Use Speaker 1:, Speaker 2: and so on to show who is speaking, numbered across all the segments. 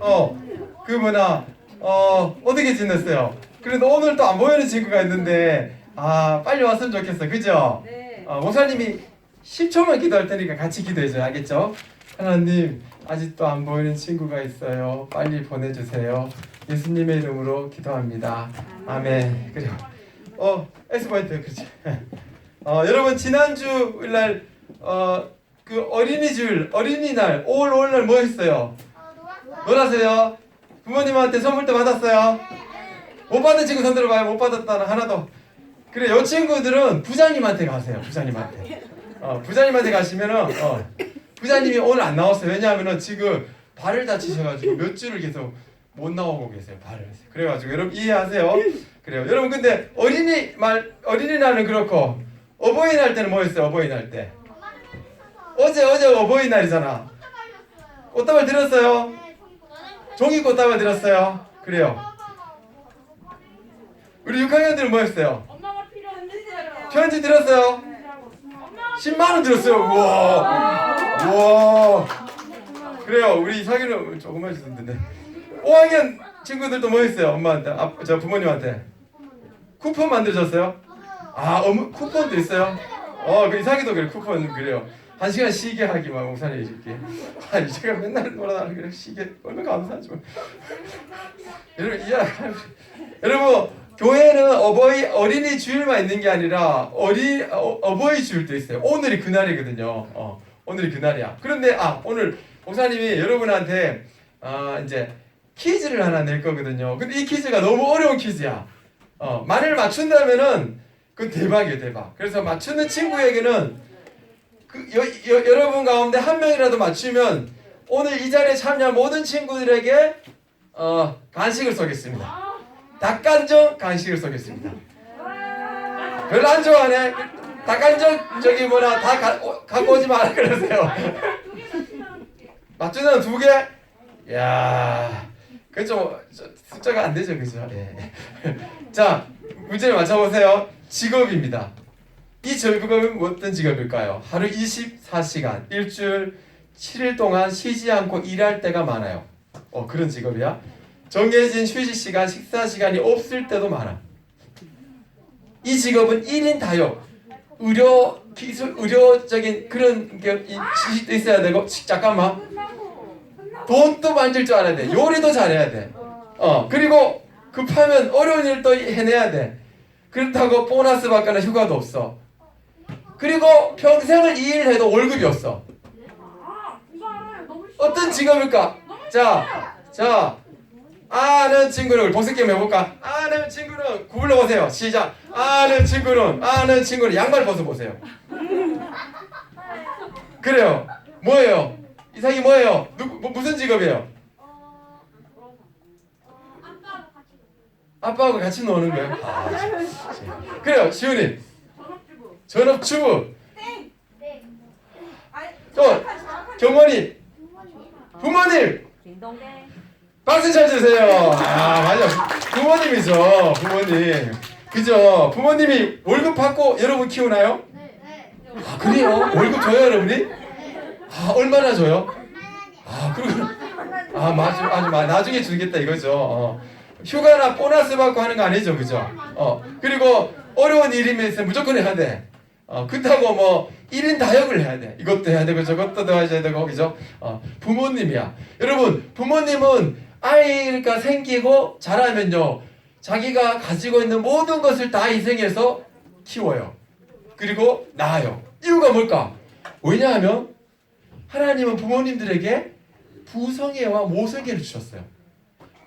Speaker 1: 어, 그 뭐나 어 어떻게 지냈어요? 그래도 오늘 또 안 보이는 친구가 있는데 아 빨리 왔으면 좋겠어, 그죠?
Speaker 2: 네.
Speaker 1: 어, 목사님이 10초만 기도할 테니까 같이 기도해줘요, 알겠죠? 하나님 아직도 안 보이는 친구가 있어요. 빨리 보내주세요. 예수님의 이름으로 기도합니다. 아멘. 그래요. 어, 엑스포인트 그렇지. 어, 여러분 지난주 날 어, 그 어린이줄 어린이날 5월 5일 날뭐 했어요? 놀았어요. 부모님한테 선물도 받았어요. 못 받은 친구 손 들어봐요. 못 받았다는 하나도. 그래, 요 친구들은 부장님한테 가세요. 부장님한테. 어, 부장님한테 가시면은 어, 부장님이 오늘 안 나왔어요. 왜냐하면은 지금 발을 다치셔가지고 몇 주를 계속 못 나오고 계세요. 발을. 그래가지고 여러분 이해하세요. 그래요. 여러분 근데 어린이 말 어린이날은 그렇고 어버이날 때는 뭐였어요? 어버이날 때. 어제 어제 어버이날이잖아. 꽃다발 들었어요? 종이 꽃다발 들었어요. 그래요. 우리 6학년들은 뭐 했어요?
Speaker 2: 엄마가 필요한데.
Speaker 1: 편지 들었어요? 10만 원 들었어요. 우와. 우와. 그래요. 우리 사기는 조금만 주던데. 5학년 친구들도 뭐 했어요? 엄마한테, 아, 저 부모님한테. 쿠폰 만들어줬어요? 아, 어머, 쿠폰도 있어요? 어, 그 이사기도 그래. 쿠폰 그래요. 한 시간 쉬게 하기만 목사님 해줄게. 아니 제가 맨날 놀아다니는 그래 쉬게 얼마나 감사하죠. 여러분 이해 여러분 교회는 어버이 어린이 주일만 있는 게 아니라 어리 어, 어버이 주일도 있어요. 오늘이 그날이거든요. 어, 오늘이 그날이야. 그런데 아 오늘 목사님이 여러분한테 아 이제 퀴즈를 하나 낼 거거든요. 근데 이 퀴즈가 너무 어려운 퀴즈야. 어, 만일 맞춘다면은 그건 대박이에요, 대박. 그래서 맞추는 친구에게는 그 여, 여, 여러분 가운데 한 명이라도 맞추면 오늘 이 자리에 참여한 모든 친구들에게 어, 간식을 쏘겠습니다. 닭간정 간식을 쏘겠습니다. 별로 안 좋아하네. 닭간정 저기 뭐나 다 가, 어, 갖고 오지 마라 그러세요. 맞추는 두 개? 야, 그좀 숫자가 안 되죠, 그죠? 예. 자, 문제를 맞춰보세요. 직업입니다. 이 직업은 어떤 직업일까요? 하루 24시간, 일주일 7일 동안 쉬지 않고 일할 때가 많아요. 어, 그런 직업이야. 정해진 휴식 시간, 식사 시간이 없을 때도 많아. 이 직업은 1인 다역, 의료 기술, 의료적인 그런 게 이- 지식도 있어야 되고, 시- 잠깐만. 돈도 만질 줄 알아야 돼. 요리도 잘해야 돼. 어, 그리고 급하면 어려운 일도 해내야 돼. 그렇다고 보너스 받거나 휴가도 없어. 그리고 평생을 이 일을 해도 월급이 없어. 어떤 직업일까? 자, 자, 아는 친구를 복습 게임 해볼까? 아는 친구는 구불러 보세요. 시작. 아는 친구는 아는 친구는 양말 벗어 보세요. 그래요. 뭐예요? 이상이 뭐예요? 누구 뭐, 무슨 직업이에요? 아빠하고 같이 노는 거예요. 아, 참. 그래요, 시훈이
Speaker 2: 전업주부.
Speaker 1: 또. 경원이 부모님. 박수 쳐주세요. 아 맞아 부모님이죠 부모님 그죠 부모님이 월급 받고 여러분 키우나요? 아 그래요 월급 줘요 여러분이? 아 얼마나 줘요? 아 그리고 아 맞아 아주 마- 나중에 주겠다 이거죠. 어. 휴가나 보너스 받고 하는 거 아니죠 그죠? 어 그리고 어려운 일이면 무조건 해야 돼. 어 그렇다고 뭐 1인 다역을 해야 돼. 이것도 해야 되고 저것도 해야 되고 그죠? 어 부모님이야. 여러분 부모님은 아이가 생기고 자라면요 자기가 가지고 있는 모든 것을 다 희생해서 키워요. 그리고 낳아요. 이유가 뭘까? 왜냐하면 하나님은 부모님들에게 부성애와 모성애를 주셨어요.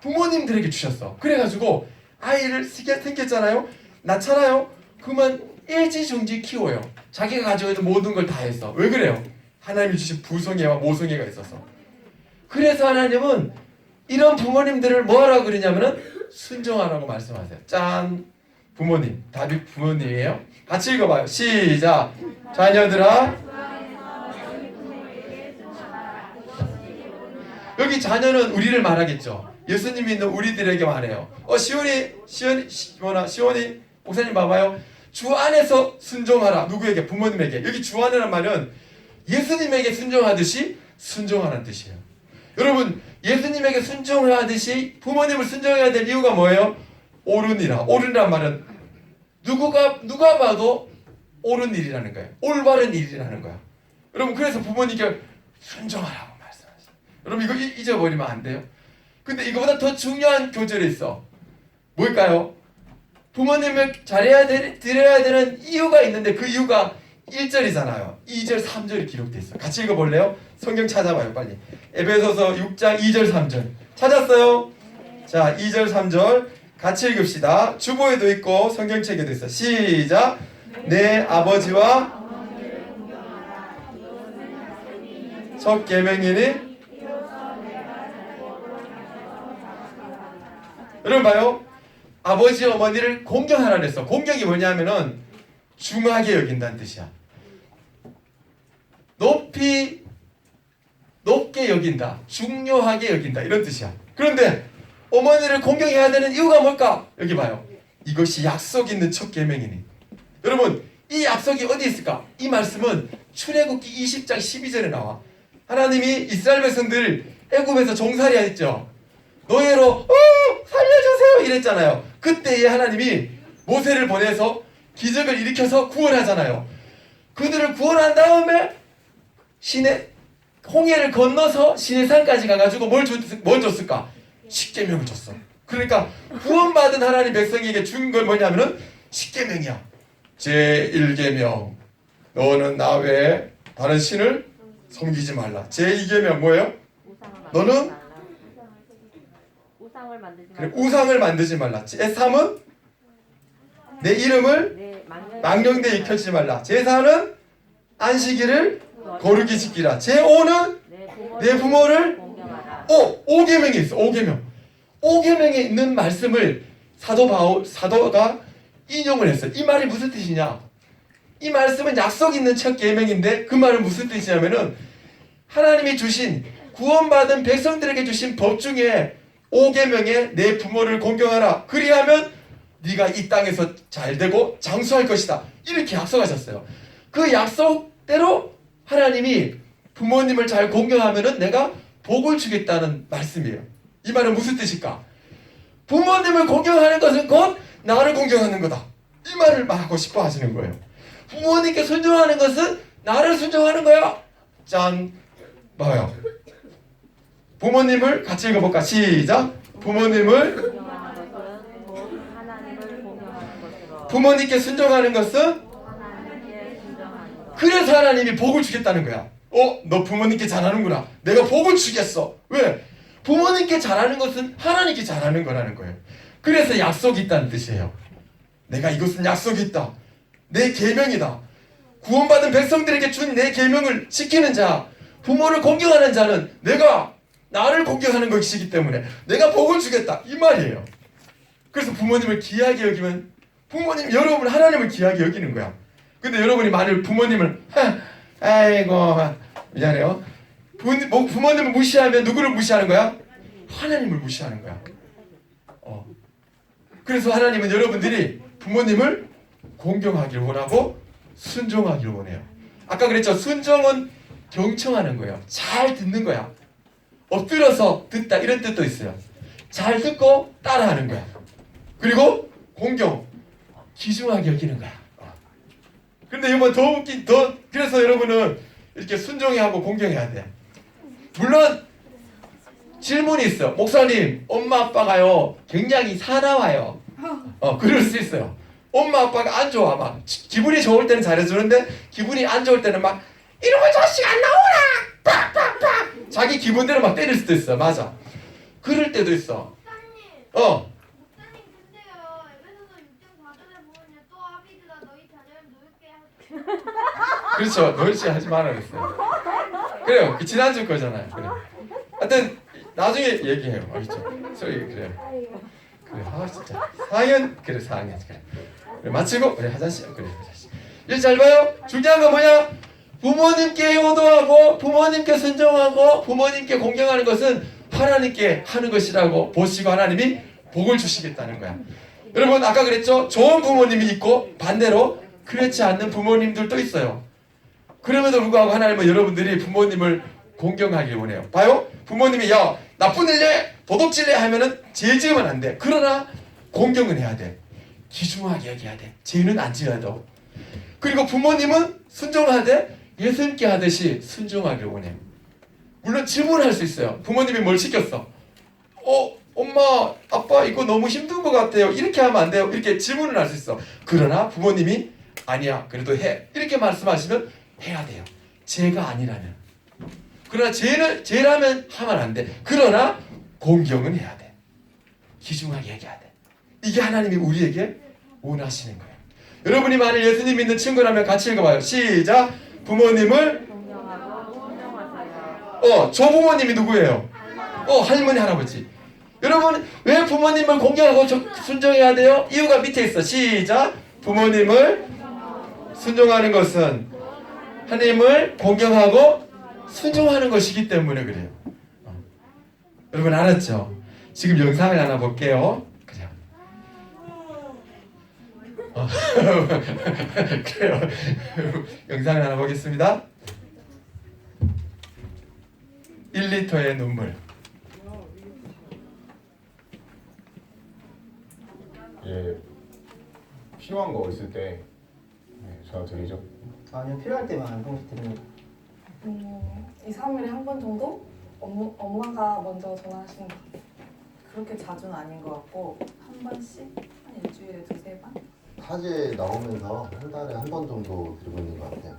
Speaker 1: 부모님들에게 주셨어. 그래가지고 아이를 생겼- 생겼잖아요. 낳잖아요. 그러면 일지중지 키워요. 자기가 가지고 있는 모든 걸다 해서. 왜 그래요? 하나님이 주신 부성애와 모성애가 있어서. 그래서 하나님은 이런 부모님들을 뭐하라고 그러냐면은 순종하라고 말씀하세요. 짠. 부모님. 답이 부모님이에요. 같이 읽어봐요. 시작. 자녀들아. 여기 자녀는 우리를 말하겠죠. 예수님 믿는 우리들에게 말해요. 어 시온이 시온이 시온이 목사님 봐봐요. 주 안에서 순종하라. 누구에게? 부모님에게. 여기 주 안이란 말은 예수님에게 순종하듯이 순종하는 뜻이에요. 여러분 예수님에게 순종하듯이 부모님을 순종해야 될 이유가 뭐예요? 옳으니라. 옳으란 말은 누구가 누가 봐도 옳은 일이라는 거예요. 올바른 일이라는 거야. 여러분 그래서 부모님께 순종하라고 말씀하시죠. 여러분 이거 이- 잊어버리면 안 돼요. 근데 이거보다 더 중요한 교절이 있어. 뭘까요? 부모님을 잘해야 되, 드려야 되는 이유가 있는데 그 이유가 1절이잖아요. 2절, 3절이 기록돼 있어. 같이 읽어볼래요? 성경 찾아봐요, 빨리. 에베소서 6장 2절, 3절. 찾았어요? 자, 2절, 3절 같이 읽읍시다. 주보에도 있고 성경책에도 있어. 시작. 내 아버지와 첫 계명이니 여러분 봐요. 아버지 어머니를 공경하라 그랬어. 공경이 뭐냐면은 중하게 여긴다는 뜻이야. 높이 높게 여긴다. 중요하게 여긴다. 이런 뜻이야. 그런데 어머니를 공경해야 되는 이유가 뭘까? 여기 봐요. 이것이 약속 있는 첫 계명이니. 여러분, 이 약속이 어디 있을까? 이 말씀은 출애굽기 20장 12절에 나와. 하나님이 이스라엘 백성들 애굽에서 종살이 했죠. 노예로 어, 살려주세요 이랬잖아요. 그때에 하나님이 모세를 보내서 기적을 일으켜서 구원하잖아요. 그들을 구원한 다음에 신의 홍해를 건너서 시내산까지 가가지고 뭘, 줬, 뭘 줬을까? 십계명을 줬어. 그러니까 구원받은 하나님 백성에게 준 건 뭐냐면은 십계명이야. 제 1계명 너는 나 외에 다른 신을 섬기지 말라. 제 2계명 뭐예요? 너는?
Speaker 3: 우상을 만들지
Speaker 1: 그래,
Speaker 3: 말고
Speaker 1: 우상을 만들지 말라. 제 3은 내 이름을
Speaker 3: 망령
Speaker 1: 망령되이 익혀지지 말라. 제 4는 안식일을 거룩히 지키라. 제 5는
Speaker 3: 내 부모를, 공경하라.
Speaker 1: 오, 오계명이 있어. 오계명. 오계명에 있는 말씀을 사도 바울 사도가 인용을 했어요. 이 말이 무슨 뜻이냐? 이 말씀은 약속 있는 첫 계명인데 그 말은 무슨 뜻이냐면은 하나님이 주신 구원받은 백성들에게 주신 법 중에 오계명에 내 부모를 공경하라. 그리하면 네가 이 땅에서 잘 되고 장수할 것이다. 이렇게 약속하셨어요. 그 약속대로 하나님이 부모님을 잘 공경하면은 내가 복을 주겠다는 말씀이에요. 이 말은 무슨 뜻일까? 부모님을 공경하는 것은 곧 나를 공경하는 거다. 이 말을 하고 싶어 하시는 거예요. 부모님께 순종하는 것은 나를 순종하는 거야. 짠. 봐요. 부모님을 같이 읽어볼까? 시작. 부모님을 부모님께 순종하는 것은. 그래서 하나님이 복을 주겠다는 거야. 어, 너 부모님께 잘하는구나. 내가 복을 주겠어. 왜? 부모님께 잘하는 것은 하나님께 잘하는 거라는 거예요. 그래서 약속이 있다는 뜻이에요. 내가 이것은 약속이 있다. 내 계명이다. 구원받은 백성들에게 준 내 계명을 지키는 자, 부모를 공경하는 자는 내가 나를 공경하는 것이기 때문에 내가 복을 주겠다. 이 말이에요. 그래서 부모님을 귀하게 여기면 부모님 여러분 하나님을 귀하게 여기는 거야. 근데 여러분이 만일 부모님을 하, 아이고 미안해요. 부, 뭐, 부모님을 무시하면 누구를 무시하는 거야? 하나님을 무시하는 거야. 어. 그래서 하나님은 여러분들이 부모님을 공경하기를 원하고 순종하기를 원해요. 아까 그랬죠. 순종은 경청하는 거예요. 잘 듣는 거야. 엎드려서 듣다 이런 뜻도 있어요. 잘 듣고 따라하는 거야. 그리고 공경 귀중하게 여기는 거야. 어. 근데 이거 더 웃긴 더 그래서 여러분은 이렇게 순종해야 하고 공경해야 돼. 물론 질문이 있어. 목사님, 엄마 아빠가요 굉장히 사나워요. 어 그럴 수 있어요. 엄마 아빠가 안 좋아 막 기- 기분이 좋을 때는 잘해주는데 기분이 안 좋을 때는 막 이놈의 자식 안 나오라 팍팍팍! 자기 기분대로 막 때릴 수도 있어. 맞아. 그럴 때도 있어.
Speaker 4: 목사님,
Speaker 1: 어.
Speaker 4: 목사님 근데요 에베소서 6장 4절에 보면요 또 아비들아 너희 자녀를 노릇게 하지.
Speaker 1: 그렇죠. 널씨 하지 말아 그랬어요. 그래요. 그 지난주 거잖아요. 그래 하여튼 나중에 얘기해요. 알겠죠? 소리 그래 그래 아 진짜. 4학년 그래 4학년 그래. 그래 마치고 그래 화장실. 그래 화장실. 일 잘 봐요. 중요한 건 뭐냐 부모님께 효도하고 부모님께 순종하고 부모님께 공경하는 것은 하나님께 하는 것이라고 보시고 하나님이 복을 주시겠다는 거야 여러분 아까 그랬죠 좋은 부모님이 있고 반대로 그렇지 않는 부모님들도 있어요 그럼에도 불구하고 하나님은 여러분들이 부모님을 공경하길 원해요. 봐요. 부모님이 야 나쁜 일래 도둑질래 하면은 죄지으면 안 돼. 그러나 공경은 해야 돼. 기중하게 얘기해야 돼. 죄는 안 지어도. 그리고 부모님은 순종하되 예수님께 하듯이 순종하길 원해요. 물론 질문할 수 있어요. 부모님이 뭘 시켰어? 어, 엄마, 아빠 이거 너무 힘든 것 같아요. 이렇게 하면 안 돼요. 이렇게 질문을 할 수 있어. 그러나 부모님이 아니야. 그래도 해. 이렇게 말씀하시면 해야 돼요. 죄가 아니라면. 그러나 죄는 죄라면 하면 안 돼. 그러나 공경은 해야 돼. 기중하게 얘기해야 돼. 이게 하나님이 우리에게 원하시는 거예요. 여러분이 만일 예수님 믿는 친구라면 같이 읽어봐요. 시작. 부모님을. 어, 저 부모님이 누구예요? 어, 할머니, 할아버지. 여러분, 왜 부모님을 공경하고 저- 순종해야 돼요? 이유가 밑에 있어. 시작. 부모님을 순종하는 것은 하나님을 공경하고 순종하는 것이기 때문에 그래요. 어. 여러분 알았죠? 지금 영상을 하나 볼게요. 어. 그래요. 영상을 하나 보겠습니다. 1리터의 눈물.
Speaker 5: 예, 필요한 거 있을 때 네, 전화 드리죠.
Speaker 6: 아니요 필요할 때만 한 번씩 드립니다.
Speaker 7: 음, 2, 3일에 한 번 정도? 엄마, 엄마가 먼저 전화하시는 것 같아요. 그렇게 자주는 아닌 것 같고 한 번씩? 한 일주일에 두세 번?
Speaker 8: 타지에 나오면서 한 달에 한 번 정도 들고 있는 것 같아요.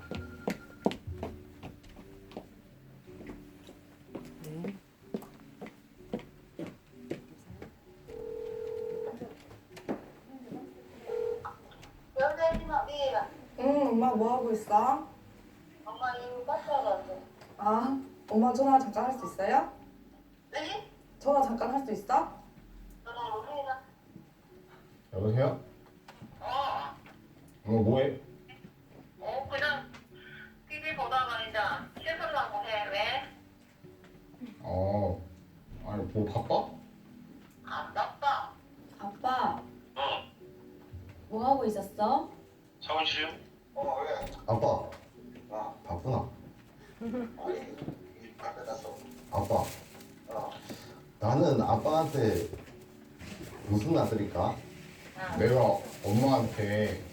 Speaker 7: 응 엄마 뭐 하고 있어?
Speaker 4: 엄마 이거 깜짝이야.
Speaker 7: 아 엄마 전화 잠깐 할 수 있어요?
Speaker 4: 네?
Speaker 7: 전화 잠깐 할 수 있어?
Speaker 4: 너는 어디에요?
Speaker 5: 여보세요?
Speaker 4: 어,
Speaker 5: 어, 뭐해?
Speaker 4: 어 그냥 TV 보다가 이제 씻으려고 해. 왜?
Speaker 5: 어, 아니 뭐 바빠?
Speaker 4: 안 바빠.
Speaker 9: 아빠,
Speaker 10: 어,
Speaker 9: 뭐 하고 있었어?
Speaker 10: 사무실이요?
Speaker 4: 어 왜?
Speaker 8: 아빠,
Speaker 4: 어.
Speaker 8: 바쁘나?
Speaker 4: 아니 밖에 갔어.
Speaker 8: 아빠,
Speaker 4: 어.
Speaker 8: 나는 아빠한테 무슨 아들일까?
Speaker 5: 내가 엄마한테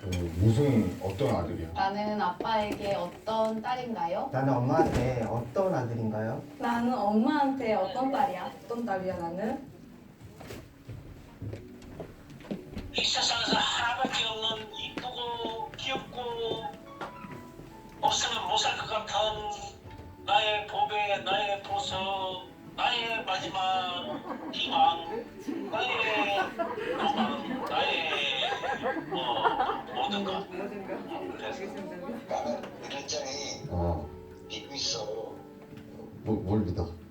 Speaker 5: 그 무슨 어떤 아들이야?
Speaker 9: 나는 아빠에게 어떤 딸인가요?
Speaker 6: 나는 엄마한테 어떤 아들인가요?
Speaker 7: 나는 엄마한테 어떤 딸이야? 어떤 딸이야 나는?
Speaker 10: 이 세상에서 하나밖에 없는 이쁘고 귀엽고 없으면 못 살 것 같은 나의 보배, 나의 보석, 나의 마지막 희망, 나의 로망, 나의 뭐 모든 것. 그래서
Speaker 4: 나는
Speaker 8: 어,
Speaker 4: 믿고 있어.
Speaker 8: 뭐, 뭘 믿어?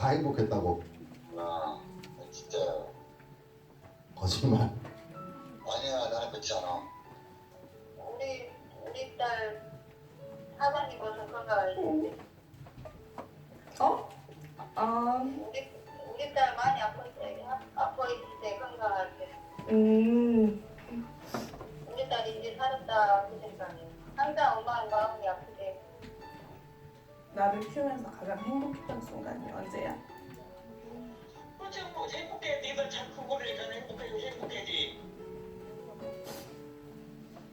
Speaker 8: 다 행복했다고.
Speaker 4: 나 진짜
Speaker 8: 거짓말.
Speaker 4: 아니야 나는 그렇지 않아. 우리 우리 딸 사장님 무슨 건강을
Speaker 7: 어? 아,
Speaker 4: 우리 우리 딸 많이 아플 때 아파 있을 때 건강할 때
Speaker 7: 음,
Speaker 4: 우리 딸이 이제 살았다
Speaker 7: 나를 키우면서 가장 행복했던 순간이 언제야?
Speaker 10: 어째 뭐 행복해 니들 자꾸 그러니까 행복해 행복해지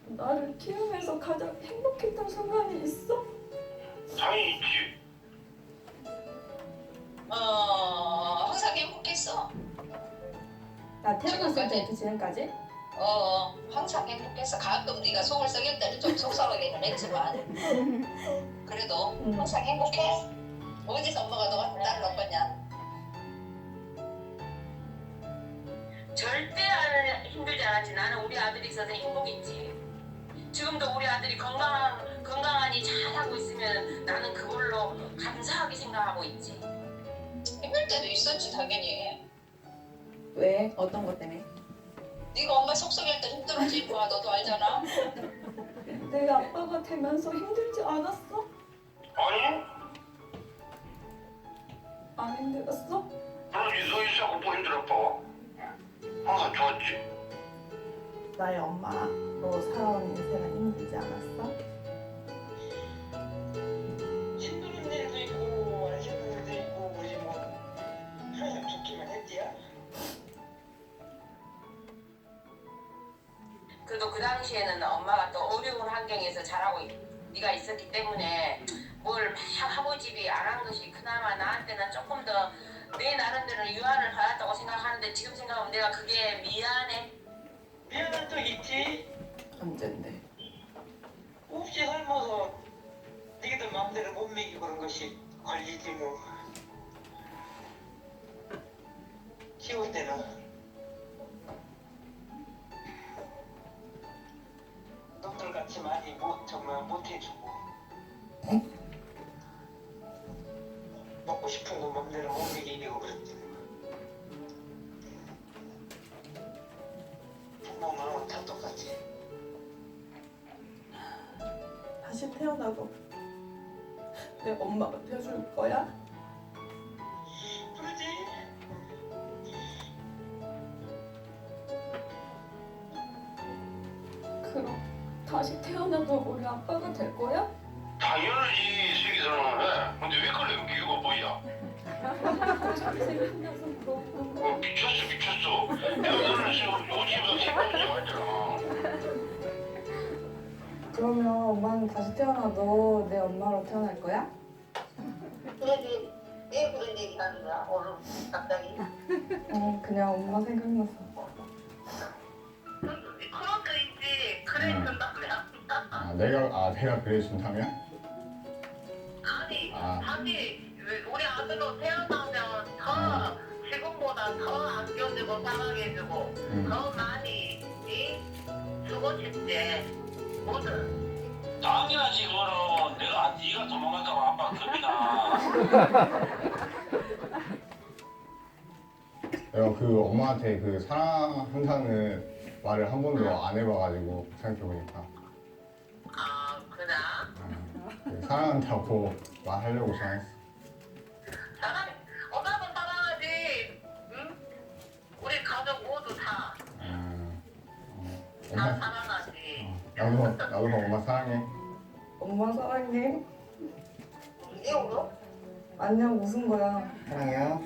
Speaker 9: 나를 키우면서 가장 행복했던 순간이 있어?
Speaker 10: 당연히 있지
Speaker 11: 어, 항상 행복했어.
Speaker 7: 나 태어났을 때부터 지금까지?
Speaker 11: 어, 항상 행복했어. 가끔 네가 속을 썩일 때는 좀 속상하기는 했지만 그래도
Speaker 7: 응.
Speaker 11: 항상 행복해. 어디서 엄마가 너 같은 딸을 얻었냐?
Speaker 12: 절대 안 힘들지 않았지. 나는 우리 아들이 있어서 행복했지. 지금도 우리 아들이 건강 건강하니 잘하고 있으면 나는 그걸로 감사하게 생각하고 있지.
Speaker 11: 힘들 때도 있었지 당연히.
Speaker 7: 왜? 어떤 것 때문에?
Speaker 11: 네가 엄마 속 썩일 때 힘들었지. 봐, 너도 알잖아.
Speaker 9: 내가 아빠가 되면서 힘들지 않았어?
Speaker 10: 아니
Speaker 9: 안 힘들었어?
Speaker 10: 그러지 너 있어갖고 뭐 힘들었어 항상 좋았지
Speaker 7: 나의 엄마로 살아온 인생은 힘들지 않았어?
Speaker 10: 힘든 일도 있고 안 힘든 일도 있고 우리 뭐 항상 좋기만 했지야
Speaker 12: 그래도 그 당시에는 엄마가 또 어려운 환경에서 자라고 있- 네가 있었기 때문에 뭘 막 하고 집이 안 한 것이 그나마 나한테는 조금 더 내 나름대로 유한을 받았다고 생각하는데 지금 생각하면 내가 그게 미안해.
Speaker 10: 미안한 적 있지?
Speaker 7: 언젠데?
Speaker 10: 없이 살면서 니들 마음대로 못 먹이고 그런 것이 관리지 뭐. 키울 때는 놈들 같이 많이 못 정말 못 해주고 먹고 싶은 거 맘대로 못 먹이고 그랬지 부모는 다 똑같이.
Speaker 7: 다시 태어나도 내 엄마가 돼줄 거야?
Speaker 10: 그러지?
Speaker 9: 그럼 다시 태어나도 우리 아빠가 될 거야?
Speaker 10: 당연하지 세계사는 해 근데 왜 그래 이유
Speaker 9: 거야.
Speaker 10: 어, 미쳤어 미쳤어 내가 너를 지금 요즘에 생각하지 말잖아
Speaker 7: 그러면 엄마는 다시 태어나도 내 엄마로 태어날 거야?
Speaker 11: 그러지. 왜 그런 얘기 하는 거야? 오늘 갑자기.
Speaker 7: 어, 그냥 엄마 생각나서.
Speaker 10: 그런 거 있지 그래 준다면
Speaker 5: 아 내가 아 내가 그래 준다면?
Speaker 10: 아니
Speaker 5: 아
Speaker 10: 자기 우리 아들로 태어나면 더 지금보다 더 아껴주고 사랑해주고
Speaker 5: 음.
Speaker 10: 더 많이 이? 주고 싶지 뭐든 당연하지 그거는 내가 네가 도망갈까봐 아빠 겁이 나
Speaker 5: 내가 그 엄마한테 그 사랑한다는 말을 한 번도 안 해봐가지고 생각해보니까
Speaker 10: 아 그래?
Speaker 5: 그 사랑한다고 말하려고 생각했어 어, 엄마
Speaker 10: 사랑하지
Speaker 5: 나도 나도 엄마 사랑해
Speaker 7: 엄마 사랑해.
Speaker 10: 이 울어?
Speaker 7: 안녕 무슨 거야?
Speaker 6: 사랑해요.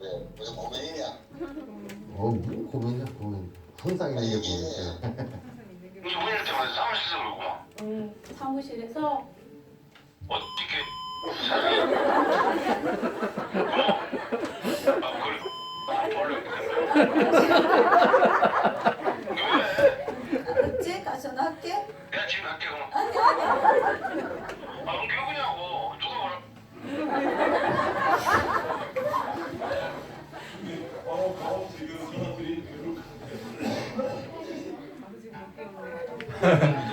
Speaker 8: 왜 무슨 고민이냐? 어 무슨 고민이야 고민. 항상 있는 게 고민이야.
Speaker 10: 우리 우리한테 때문에 싸움을 시서 그러구만
Speaker 9: 응, 사무실에서
Speaker 10: 어떻게? 뭐? 아 아?
Speaker 9: 알았지? 가서 전화할게.
Speaker 10: 내가 지금 갈게 그럼 아 그럼 누구냐고 누가 뭐라
Speaker 1: 잘 봤어요?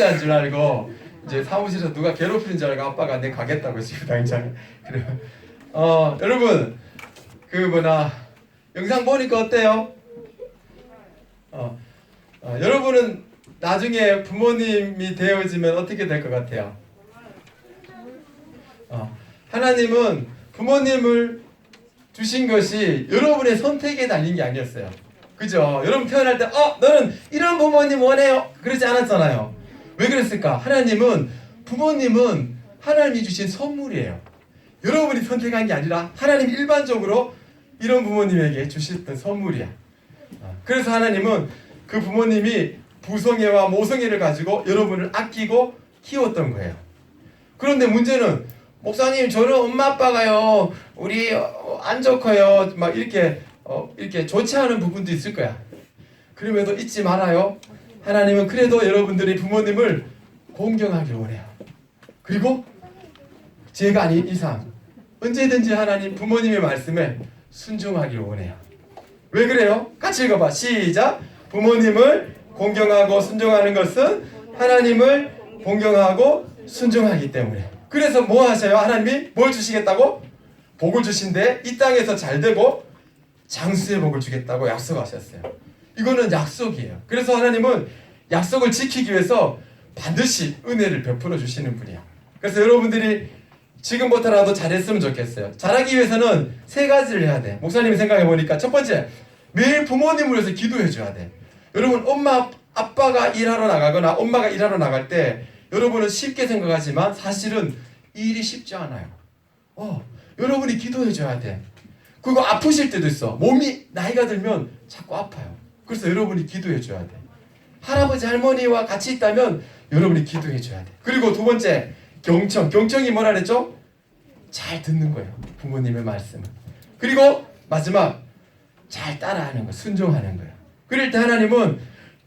Speaker 1: 진짜인 줄 알고 이제 사무실에서 누가 괴롭히는 줄 알고 아빠가 내 가겠다고 지금 당장 그래 어 여러분 그 뭐나 영상 보니까 어때요? 어, 어 여러분은 나중에 부모님이 되어지면 어떻게 될 것 같아요? 어, 하나님은 부모님을 주신 것이 여러분의 선택에 달린 게 아니었어요. 그죠? 여러분 태어날 때, 어, 너는 이런 부모님 원해요. 그러지 않았잖아요. 왜 그랬을까? 하나님은, 부모님은 하나님이 주신 선물이에요. 여러분이 선택한 게 아니라 하나님 일반적으로 이런 부모님에게 주셨던 선물이야. 아, 그래서 하나님은 그 부모님이 부성애와 모성애를 가지고 여러분을 아끼고 키웠던 거예요. 그런데 문제는 목사님 저는 엄마 아빠가요 우리 어, 안 좋고요 막 이렇게 어, 이렇게 좋지 않은 부분도 있을 거야. 그럼에도 잊지 말아요. 하나님은 그래도 여러분들이 부모님을 공경하길 원해요. 그리고 제가 아닌 이상 언제든지 하나님 부모님의 말씀에 순종하길 원해요. 왜 그래요? 같이 읽어봐. 시작. 부모님을 공경하고 순종하는 것은 하나님을 공경하고 순종하기 때문에. 그래서 뭐 하셔요? 하나님이 뭘 주시겠다고? 복을 주신데 이 땅에서 잘 되고 장수의 복을 주겠다고 약속하셨어요. 이거는 약속이에요. 그래서 하나님은 약속을 지키기 위해서 반드시 은혜를 베풀어 주시는 분이야. 그래서 여러분들이 지금부터라도 잘했으면 좋겠어요. 잘하기 위해서는 세 가지를 해야 돼. 목사님이 생각해 보니까 첫 번째, 매일 부모님을 위해서 기도해 줘야 돼. 여러분, 엄마, 아빠가 일하러 나가거나 엄마가 일하러 나갈 때 여러분은 쉽게 생각하지만 사실은 이 일이 쉽지 않아요. 어, 여러분이 기도해 줘야 돼. 그리고 아프실 때도 있어. 몸이 나이가 들면 자꾸 아파요. 그래서 여러분이 기도해 줘야 돼. 할아버지 할머니와 같이 있다면 여러분이 기도해 줘야 돼. 그리고 두 번째 경청. 경청이 뭐라 그랬죠? 잘 듣는 거예요. 부모님의 말씀을. 그리고 마지막 잘 따라하는 거, 순종하는 거예요. 그럴 때 하나님은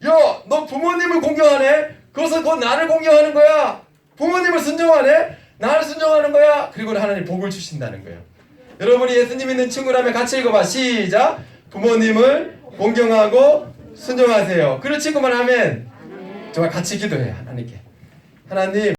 Speaker 1: 야, 너 부모님을 공경하네. 그것은 곧 나를 공경하는 거야. 부모님을 순종하네. 나를 순종하는 거야. 그리고 하나님 복을 주신다는 거예요. 여러분이 예수님 있는 친구라면 같이 읽어봐. 시작. 부모님을 공경하고 순종하세요. 그런 친구만 하면 정말 같이 기도해요. 하나님께. 하나님